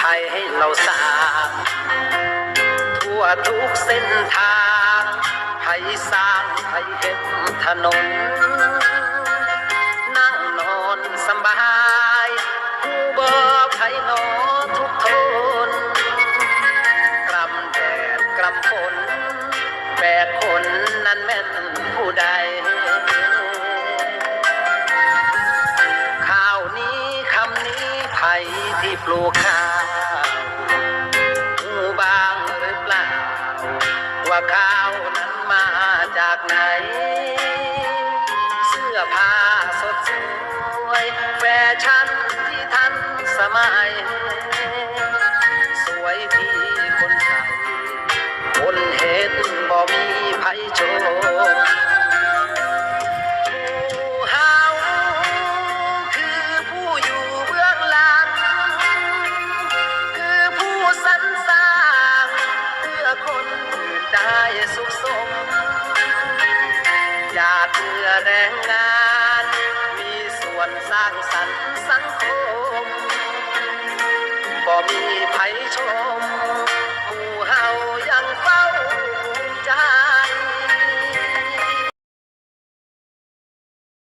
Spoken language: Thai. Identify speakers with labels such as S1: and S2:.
S1: ภัยให้เราสร้างทั่วทุกเส้นทางให้สร้างให้เห็นถนน นั่งนอนสบายผู้บ่ไผนอทุกทนกรำแดดกรำฝนแบกคนนั้นแม่นผู้ใด ที่ปลูกข้าวหูบางหรือเปล่า ว่าข้าวนั้นมาจากไหน เสื้อผ้าสดสวย แฟชั่นที่ทันสมัย สวยที่คนใส่คนเห็นบ่มีไผโชม สุขสมอยากเพื่อแรงงาน มีส่วนสร้างสรรค์สังคมบ่มีไผชม